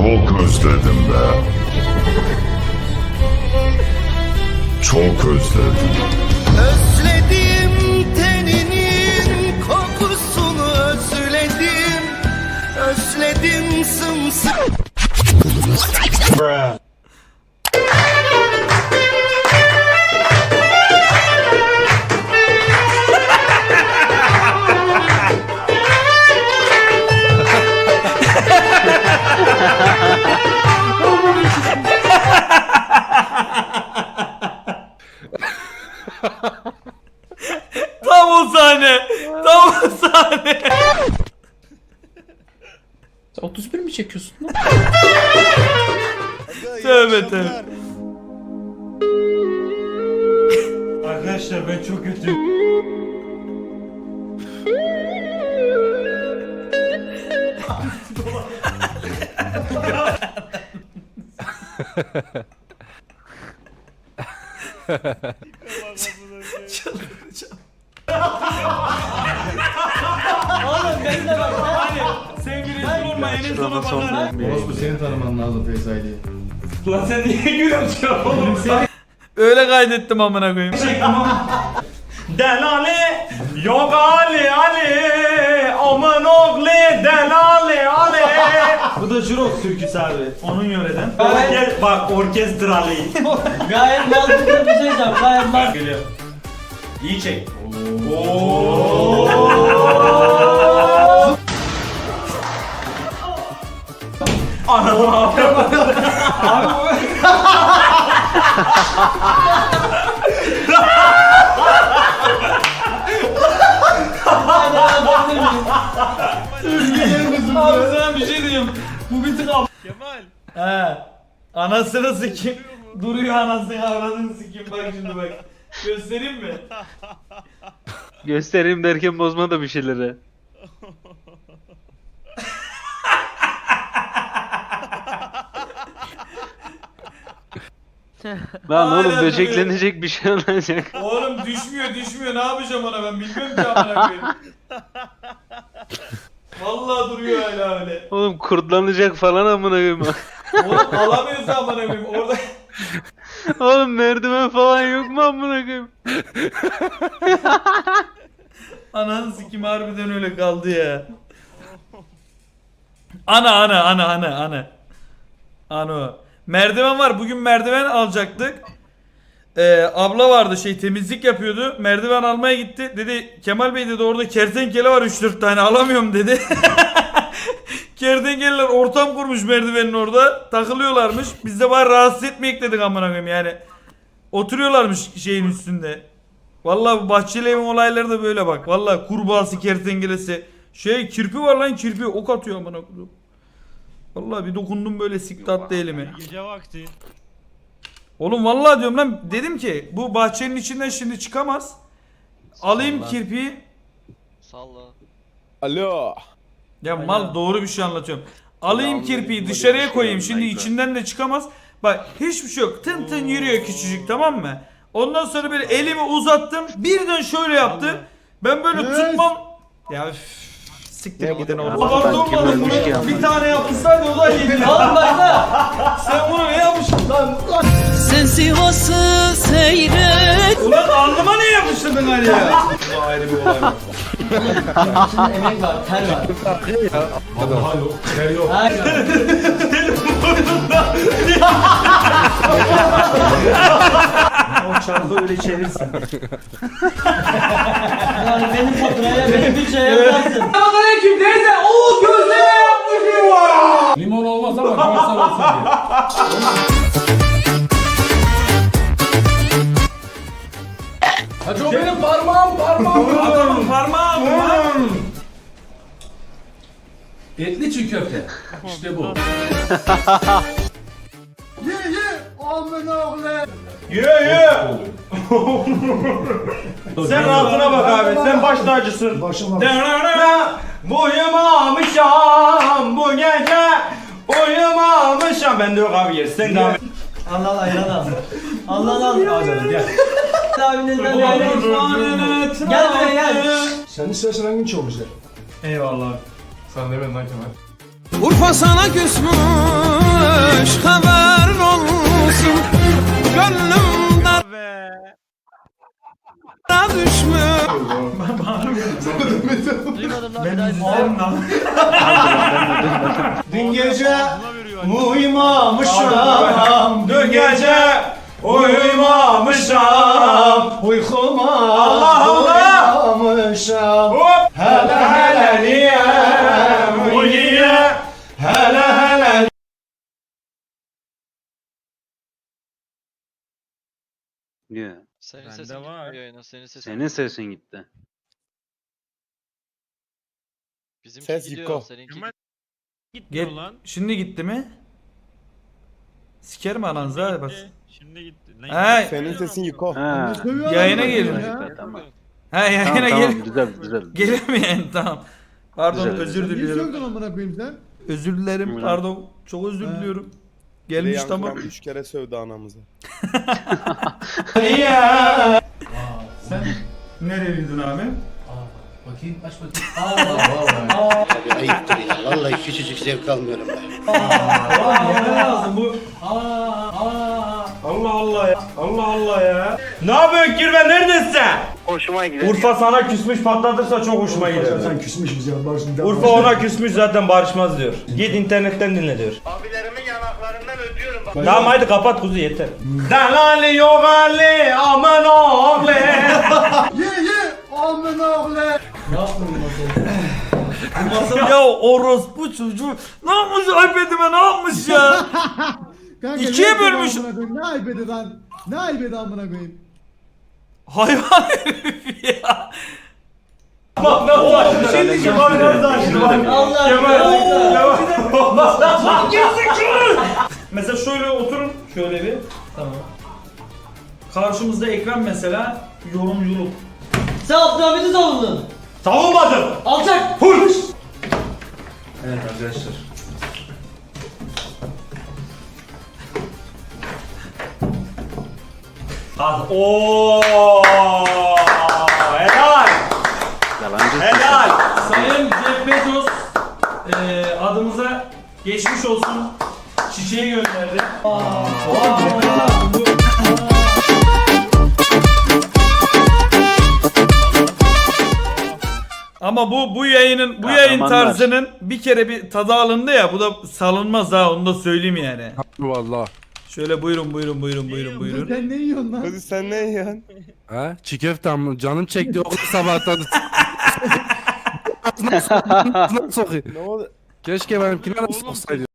Çok özledim be. Çok özledim. Özledim teninin kokusunu özledim Özledim sımsıkı mi çekiyorsun lan? Tövbe tövbe. Arkadaşlar ben çok kötüyüm. Sevgili olma en sona bakar. Orospu seni tanıman lazım Feyza'yı. Lan sen niye gülüyorsun ya oğlum? Öyle kaydettim amına koyayım. Delali yok Ali Ali Aman oğlu Delali Ali Bu da Jurok türküsü abi onun yöreden Orke Bak orkestrali Gayet mantıklı bir şey diyeceğim. Gayet mantıklı. Geliyor İyi çek Anam abi Abi sana bir şey diyeyim. Bu bir tık ab... Kemal. He. Anasını sikeyim. Duruyor anasını avradını sikeyim. Bak şimdi bak. Göstereyim mi? Göstereyim derken bozma da bir şeyleri. Lan Hala oğlum böceklenecek bir şey olacak. Oğlum düşmüyor düşmüyor. Ne yapacağım ona ben bilmiyorum ki amına koyayım. Vallahi duruyor hala öyle. Oğlum kurtlanacak falan amına koyayım. Oğlum alamıyoruz amına koyayım. Orada oğlum merdiven falan yok mu amına koyayım? Ananı sikim harbiden öyle kaldı ya. Ana ana ana ana ana. Ano. Merdiven var. Bugün merdiven alacaktık. Ee, abla vardı şey temizlik yapıyordu. Merdiven almaya gitti. Dedi Kemal Bey dedi orada kertenkele var 3-4 tane alamıyorum dedi. Kertenkeleler ortam kurmuş merdivenin orada. Takılıyorlarmış. Biz de bari rahatsız etmeyek dedik amına koyayım yani. Oturuyorlarmış şeyin üstünde. Vallahi bu bahçeli evin olayları da böyle bak. Vallahi kurbağası, kertengelesi. Şey kirpi var lan kirpi ok atıyor amına koyayım. Vallahi bir dokundum böyle sikti attı elimi. Gece vakti Oğlum vallahi diyorum lan dedim ki bu bahçenin içinden şimdi çıkamaz. Alayım kirpiyi. Alo. Ya mal doğru bir şey anlatıyorum. Alayım kirpiyi dışarıya koyayım şimdi içinden de çıkamaz. Bak hiçbir şey yok. Tın tın yürüyor küçücük tamam mı? Ondan sonra böyle elimi uzattım. Birden şöyle yaptı. Ben böyle tutmam. Ya üf, siktir gidin oğlum. Abartı Kim olmadı ölmüş ki bunu. ama? Bir tane yapmışlardı o da yedi. Oğlum başla. Sen bunu ne yapmışsın lan? Sen Sivas'ı seyret Ulan alnıma ne yapıştırdın Ali ya? Bu ayrı bir olay. İçinde emek var, ter var. Vallahi yok. Ter yok. Hayır. O çarpı öyle çevirsin Yani benim faturaya benim bir şey yaparsın. Limon olmaz ama karsar olsun diye. Hacı o benim parmağım parmağım. Adamın parmağı mı lan? Etli çiğ köfte. İşte bu. Ye ye Sen rahatına bak abi. Sen baş tacısın. Bu Uyumamışam bu gece. Uyumamışam Ben de yok abi yer sen devam et. Allah Allah ayran al. Allah Allah. Al canım gel. Bir ayran Gel buraya gel. Sen istersen hangi çalmışlar? Eyvallah. Sen demedin lan Kemal. Urfa sana küsmüş haberin olsun Gönlüm dara düşmüş Dün gece uyumamışım Dün gece uyumamışım Uykuma Allah Allah! doyamamışam. Hop! Hele hele niye bu niye Hele hele Niye? Senin sesin gitmiyor yayına. Senin sesin. Senin sesin gitti. Bizimki Ses gidiyor. Yiko. Seninki Gel, şimdi gitti mi? Sikerim ananızı hadi bas. Şimdi gitti. He, Senin sesin Yuko. Ha. yayına gelin. Tamam. He yayına Tamam, gel. tamam, güzel güzel. Gelemeyen tamam. Pardon Güzel, özür güzel. diliyorum. amına koyayım sen? Özür dilerim Buyurun. pardon. Çok özür diliyorum. Gelmiş tamam. Üç kere sövdü anamızı. Nereye bildin abi? Bakayım aç bakayım. Ayıptır ya vallahi küçücük zevk almıyorum ben lazım bu. Allah Allah ya Allah Allah ya Ne yapıyorsun Kirve neredesin? Hoşuma gidiyor. Urfa sana küsmüş patlatırsa çok hoşuma gider. Sen küsmüş bize. Urfa ona küsmüş zaten barışmaz diyor. Git internetten dinle diyor. Abilerimin yanaklarından öpüyorum bak. Tamam haydi kapat kuzu yeter. Delali yok Ali aman oğlu. ya orospu çocuğu. Ne yapmış iPad'ime ne yapmış ya? İkiye bölmüş. Ne aybedi lan? Ne aybedi amına koyayım? Hayvan herif ya. Bak ben. Bir şey diyeceğim abi nasıl açtı bak. Allah Kemal. Mesela şöyle oturun şöyle bir. Tamam. Karşımızda ekran mesela yorumculuk. Sen Abdülhamid'i savundun. Savunmadım. Alçak. Hırs. Evet arkadaşlar. Az. Oo. Helal. Yalancı. Helal. Sayın Jeff Bezos eee adımıza geçmiş olsun çiçeği gönderdi. Ama bu bu yayının bu yayın Kahramanlar. tarzının bir kere bir tadı alındı ya bu da salınmaz ha onu da söyleyeyim yani. Valla. Şöyle buyurun buyurun buyurun buyurun buyurun. Sen ne yiyorsun lan? Hadi sen ne yiyorsun? Ha? Çiğ köfte mi? Canım çekti okul sabahtan. Ağzına sokayım. Ne oldu? Keşke benimkine de soksaydı.